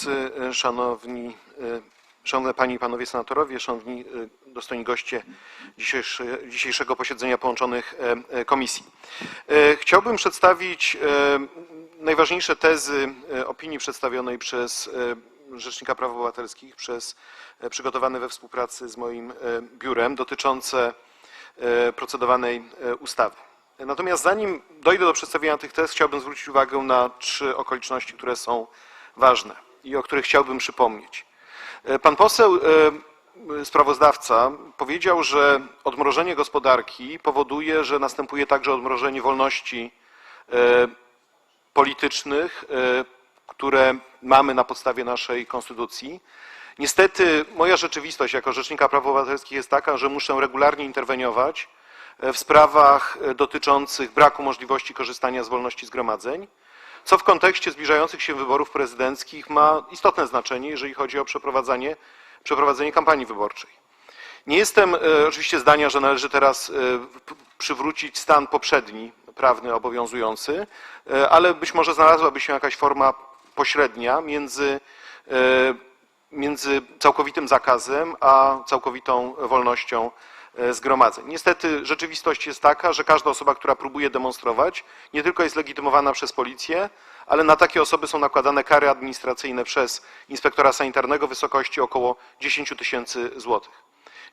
Przewodniczący, e, Szanowni, e, Szanowne Panie i Panowie Senatorowie, Szanowni e, dostojni goście dzisiejsze, dzisiejszego posiedzenia połączonych komisji. Chciałbym przedstawić najważniejsze tezy opinii przedstawionej przez Rzecznika Praw Obywatelskich, przez przygotowane we współpracy z moim biurem dotyczące procedowanej ustawy. Natomiast zanim dojdę do przedstawienia tych tez, chciałbym zwrócić uwagę na trzy okoliczności, które są ważne i o których chciałbym przypomnieć. E, Pan poseł e, sprawozdawca powiedział, że odmrożenie gospodarki powoduje, że następuje także odmrożenie wolności e, politycznych, które mamy na podstawie naszej konstytucji. Niestety moja rzeczywistość jako Rzecznika Praw Obywatelskich jest taka, że muszę regularnie interweniować w sprawach dotyczących braku możliwości korzystania z wolności zgromadzeń, co w kontekście zbliżających się wyborów prezydenckich ma istotne znaczenie, jeżeli chodzi o przeprowadzenie kampanii wyborczej. Nie jestem e, oczywiście zdania, że należy teraz e, przywrócić stan poprzedni, prawny, obowiązujący, e, ale być może znalazłaby się jakaś forma pośrednia między, między całkowitym zakazem a całkowitą wolnością zgromadzeń. Niestety rzeczywistość jest taka, że każda osoba, która próbuje demonstrować, nie tylko jest legitymowana przez policję, ale na takie osoby są nakładane kary administracyjne przez inspektora sanitarnego w wysokości około 10 tysięcy złotych.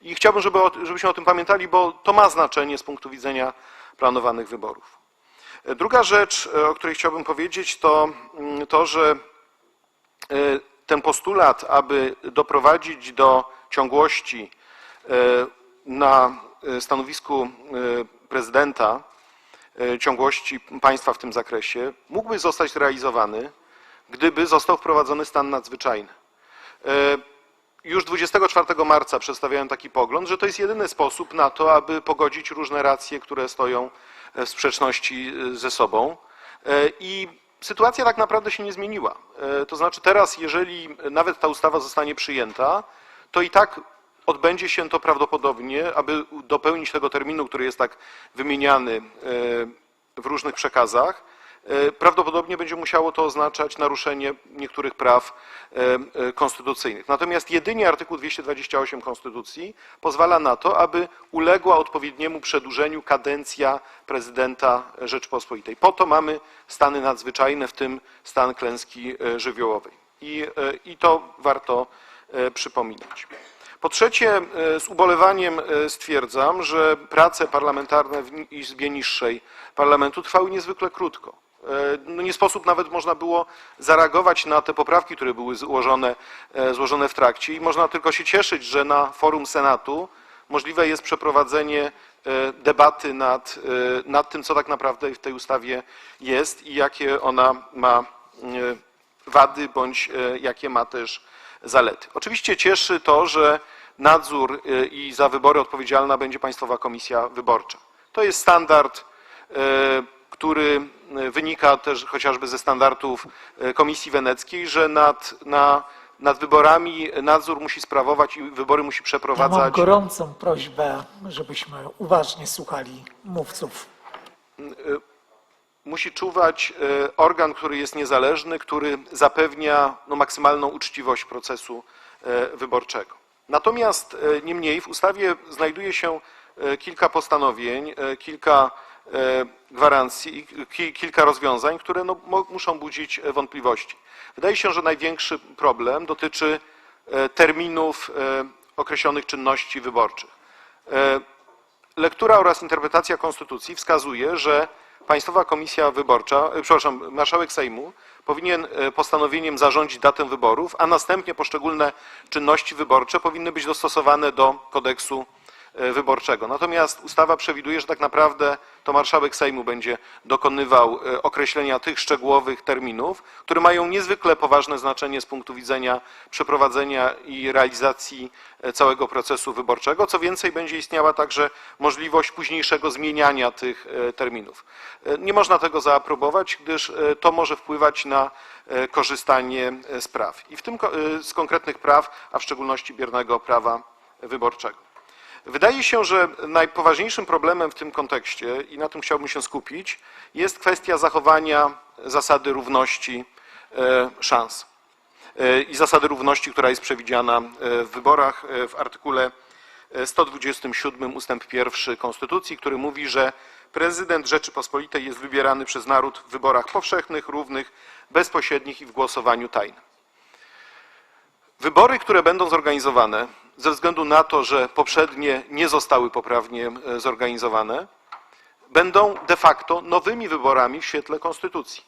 I chciałbym, żeby, żebyśmy o tym pamiętali, bo to ma znaczenie z punktu widzenia planowanych wyborów. E, Druga rzecz, e, o której chciałbym powiedzieć, to mm, to, że e, ten postulat, aby doprowadzić do ciągłości e, na e, stanowisku e, prezydenta, e, ciągłości państwa w tym zakresie, mógłby zostać realizowany, gdyby został wprowadzony stan nadzwyczajny. Już 24 marca przedstawiałem taki pogląd, że to jest jedyny sposób na to, aby pogodzić różne racje, które stoją w sprzeczności ze sobą. I sytuacja tak naprawdę się nie zmieniła. To znaczy teraz, jeżeli nawet ta ustawa zostanie przyjęta, to i tak odbędzie się to prawdopodobnie, aby dopełnić tego terminu, który jest tak wymieniany e, w różnych przekazach, e, prawdopodobnie będzie musiało to oznaczać naruszenie niektórych praw e, konstytucyjnych. Natomiast jedynie artykuł 228 Konstytucji pozwala na to, aby uległa odpowiedniemu przedłużeniu kadencja prezydenta Rzeczpospolitej. Po to mamy stany nadzwyczajne, w tym stan klęski żywiołowej. I, i to warto przypominać. Po trzecie, e, z ubolewaniem e, stwierdzam, że prace parlamentarne w Izbie Niższej Parlamentu trwały niezwykle krótko. E, No nie sposób nawet można było zareagować na te poprawki, które były złożone, złożone w trakcie i można tylko się cieszyć, że na forum Senatu możliwe jest przeprowadzenie debaty nad, nad tym, co tak naprawdę w tej ustawie jest i jakie ona ma wady bądź jakie ma też zalety. Oczywiście cieszy to, że nadzór e, i za wybory odpowiedzialna będzie Państwowa Komisja Wyborcza. To jest standard, e, który e, wynika też chociażby ze standardów Komisji Weneckiej, że nad, na, nad wyborami nadzór musi sprawować i wybory musi Ja mam przeprowadzać gorącą prośbę, żebyśmy uważnie słuchali mówców. musi czuwać organ, który jest niezależny, który zapewnia no, maksymalną uczciwość procesu wyborczego. Natomiast e, niemniej w ustawie znajduje się e, kilka postanowień, e, kilka gwarancji, ki- kilka rozwiązań, które no, muszą budzić wątpliwości. Wydaje się, że największy problem dotyczy terminów określonych czynności wyborczych. Lektura oraz interpretacja konstytucji wskazuje, że Państwowa Komisja Wyborcza, e, przepraszam, marszałek Sejmu powinien e, postanowieniem zarządzić datę wyborów, a następnie poszczególne czynności wyborcze powinny być dostosowane do kodeksu wyborczego. Natomiast ustawa przewiduje, że tak naprawdę to marszałek Sejmu będzie dokonywał e, określenia tych szczegółowych terminów, które mają niezwykle poważne znaczenie z punktu widzenia przeprowadzenia i realizacji e, całego procesu wyborczego. Co więcej, będzie istniała także możliwość późniejszego zmieniania tych e, terminów. E, Nie można tego zaaprobować, gdyż e, to może wpływać na e, korzystanie e, z praw. I w tym e, z konkretnych praw, a w szczególności biernego prawa wyborczego. Wydaje się, że najpoważniejszym problemem w tym kontekście, i na tym chciałbym się skupić, jest kwestia zachowania zasady równości e, szans. e, i zasady równości, która jest przewidziana e, w wyborach w artykule 127 ustęp 1 Konstytucji, który mówi, że prezydent Rzeczypospolitej jest wybierany przez naród w wyborach powszechnych, równych, bezpośrednich i w głosowaniu tajnym. Wybory, które będą zorganizowane, ze względu na to, że poprzednie nie zostały poprawnie e, zorganizowane, będą de facto nowymi wyborami w świetle Konstytucji.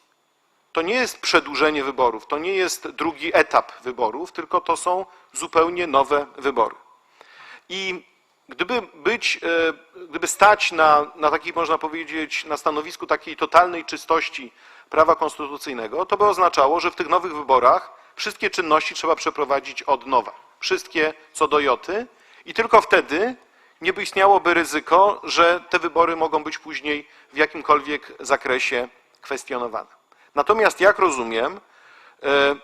To nie jest przedłużenie wyborów, to nie jest drugi etap wyborów, tylko to są zupełnie nowe wybory. I gdyby być, e, gdyby stać na, na takiej, można powiedzieć, na stanowisku takiej totalnej czystości prawa konstytucyjnego, to by oznaczało, że w tych nowych wyborach wszystkie czynności trzeba przeprowadzić od nowa. Wszystkie co do joty i tylko wtedy nie by istniałoby ryzyko, że te wybory mogą być później w jakimkolwiek zakresie kwestionowane. Natomiast jak rozumiem, e,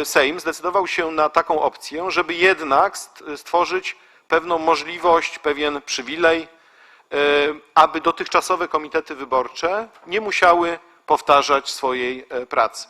e, Sejm zdecydował się na taką opcję, żeby jednak st- stworzyć pewną możliwość, pewien przywilej, e, aby dotychczasowe komitety wyborcze nie musiały powtarzać swojej pracy.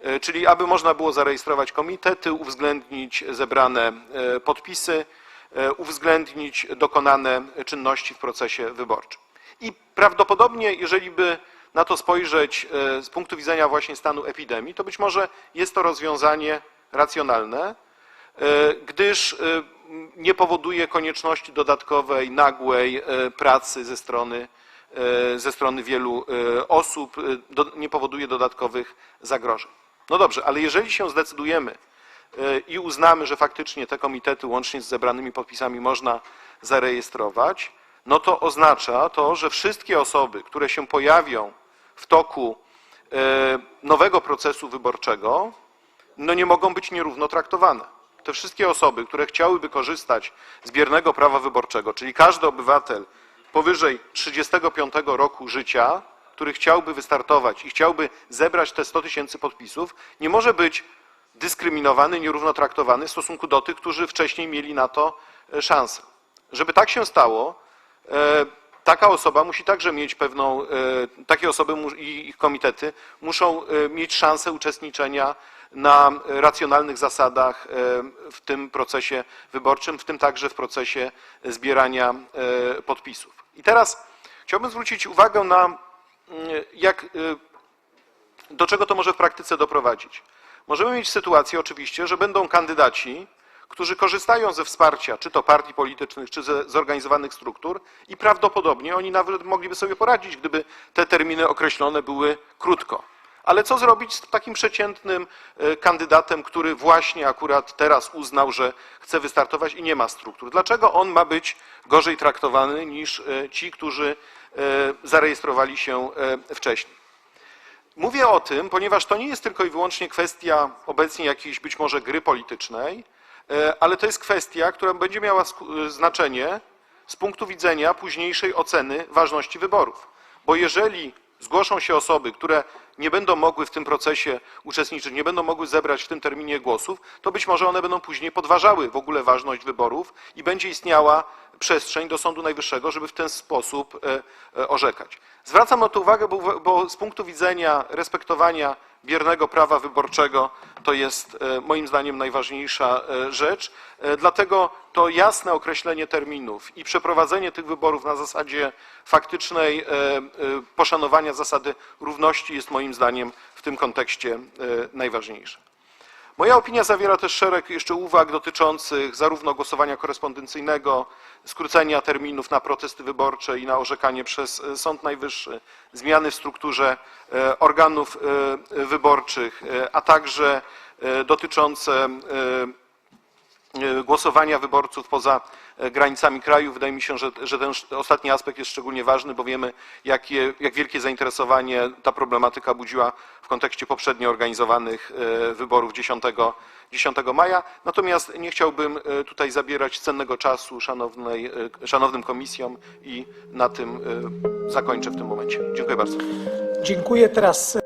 E, Czyli aby można było zarejestrować komitety, uwzględnić zebrane e, podpisy, e, uwzględnić dokonane czynności w procesie wyborczym. I prawdopodobnie, jeżeli by na to spojrzeć z punktu widzenia właśnie stanu epidemii, to być może jest to rozwiązanie racjonalne, gdyż nie powoduje konieczności dodatkowej, nagłej pracy ze strony, ze strony wielu e, osób, e, nie powoduje dodatkowych zagrożeń. No dobrze, ale jeżeli się zdecydujemy e, i uznamy, że faktycznie te komitety łącznie z zebranymi podpisami można zarejestrować, no to oznacza to, że wszystkie osoby, które się pojawią w toku e, nowego procesu wyborczego, no nie mogą być nierówno traktowane. Te wszystkie osoby, które chciałyby korzystać z biernego prawa wyborczego, czyli każdy obywatel powyżej 35 roku życia, który chciałby wystartować i chciałby zebrać te 100 tysięcy podpisów, nie może być dyskryminowany, nierówno traktowany w stosunku do tych, którzy wcześniej mieli na to e, szansę. Żeby tak się stało, e, taka osoba musi także mieć pewną, e, takie osoby i ich komitety muszą e, mieć szansę uczestniczenia na racjonalnych zasadach e, w tym procesie wyborczym, w tym także w procesie zbierania podpisów. I teraz chciałbym zwrócić uwagę na mm, jak, do czego to może w praktyce doprowadzić. Możemy mieć sytuację oczywiście, że będą kandydaci, którzy korzystają ze wsparcia czy to partii politycznych, czy ze zorganizowanych struktur i prawdopodobnie oni nawet mogliby sobie poradzić, gdyby te terminy określone były krótko. Ale co zrobić z takim przeciętnym e, kandydatem, który właśnie akurat teraz uznał, że chce wystartować i nie ma struktur? Dlaczego on ma być gorzej traktowany niż e, ci, którzy e, zarejestrowali się wcześniej? Mówię o tym, ponieważ to nie jest tylko i wyłącznie kwestia obecnie jakiejś być może gry politycznej, ale to jest kwestia, która będzie miała sku- znaczenie z punktu widzenia późniejszej oceny ważności wyborów. Bo jeżeli zgłoszą się osoby, które nie będą mogły w tym procesie uczestniczyć, nie będą mogły zebrać w tym terminie głosów, to być może one będą później podważały w ogóle ważność wyborów i będzie istniała przestrzeń do Sądu Najwyższego, żeby w ten sposób e, e, orzekać. Zwracam na to uwagę, bo, bo z punktu widzenia respektowania biernego prawa wyborczego to jest e, moim zdaniem najważniejsza e, rzecz. E, Dlatego to jasne określenie terminów i przeprowadzenie tych wyborów na zasadzie faktycznej poszanowania zasady równości jest moim zdaniem w tym kontekście najważniejsze. Moja opinia zawiera też szereg jeszcze uwag dotyczących zarówno głosowania korespondencyjnego, skrócenia terminów na protesty wyborcze i na orzekanie przez e, Sąd Najwyższy, zmiany w strukturze e, organów e, wyborczych, a także dotyczące głosowania wyborców poza e, granicami kraju. Wydaje mi się, że, że ten ostatni aspekt jest szczególnie ważny, bo wiemy, jakie, jak wielkie zainteresowanie ta problematyka budziła w kontekście poprzednio organizowanych e, wyborów 10, 10 maja. Natomiast nie chciałbym e, tutaj zabierać cennego czasu szanownej, e, szanownym komisjom i na tym e, zakończę w tym momencie. Dziękuję bardzo. Dziękuję teraz